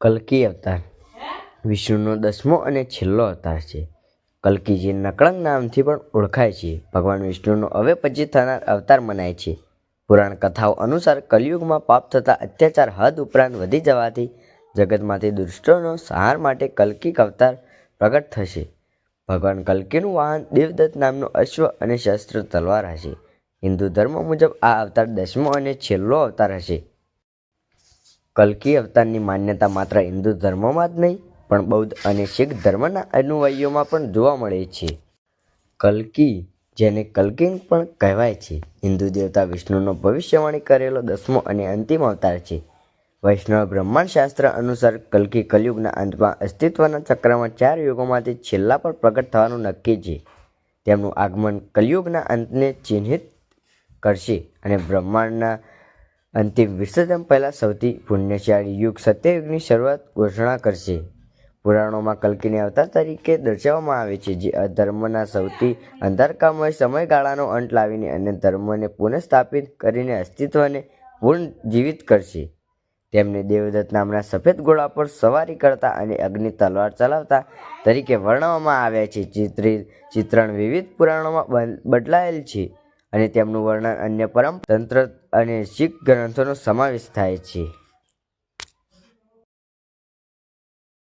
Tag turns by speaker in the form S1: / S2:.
S1: કલ્કી અવતાર. વિષ્ણુનો દસમો અને છેલ્લો અવતાર છે. કલ્કીજી નકળંગ નામથી પણ ઓળખાય છે. ભગવાન વિષ્ણુનો હવે પછી થનાર અવતાર મનાય છે. પુરાણ કથાઓ અનુસાર કલિયુગમાં પાપ થતા અત્યાચાર હદ ઉપરાંત વધી જવાથી જગતમાંથી દુષ્ટોનો સહાર માટે કલ્કિક અવતાર પ્રગટ થશે. ભગવાન કલ્કીનું વાહન દેવદત્ત નામનો અશ્વ અને શસ્ત્ર તલવાર હશે. હિન્દુ ધર્મ મુજબ આ અવતાર દસમો અને છેલ્લો અવતાર હશે. કલ્કી અવતારની માન્યતા માત્ર હિન્દુ ધર્મમાં જ નહીં, પણ બૌદ્ધ અને શીખ ધર્મના અનુયાયીઓમાં પણ જોવા મળે છે. કલ્કી, જેને કલ્કિંગ પણ કહેવાય છે, હિન્દુ દેવતા વિષ્ણુનો ભવિષ્યવાણી કરેલો દસમો અને અંતિમ અવતાર છે. વૈષ્ણવ બ્રહ્માંડ શાસ્ત્ર અનુસાર કલ્કી કલયુગના અંતમાં અસ્તિત્વના ચક્રમાં ચાર યુગોમાંથી છેલ્લા પર પ્રગટ થવાનું નક્કી છે. તેમનું આગમન કલયુગના અંતને ચિહ્નિત કરશે અને બ્રહ્માંડના અંતિમ વિસર્જન પહેલાં સૌથી પુણ્યશાળી યુગ સત્યયુગની શરૂઆત ઘોષણા કરશે. પુરાણોમાં કલ્કીને અવતાર તરીકે દર્શાવવામાં આવે છે જે અધર્મના સૌથી અંધારકામય સમયગાળાનો અંત લાવીને અને ધર્મને પુનઃસ્થાપિત કરીને અસ્તિત્વને પૂર્ણ જીવિત કરશે. તેમને દેવદત્ત નામના સફેદ ઘોડા પર સવારી કરતા અને અગ્નિ તલવાર ચલાવતા તરીકે વર્ણવવામાં આવ્યા છે. ચિત્રિત ચિત્રણ વિવિધ પુરાણોમાં બદલાયેલ છે. અને તેમનું વર્ણન અન્ય પરમ તંત્ર અને શીખ ગ્રંથોનો સમાવેશ થાય છે.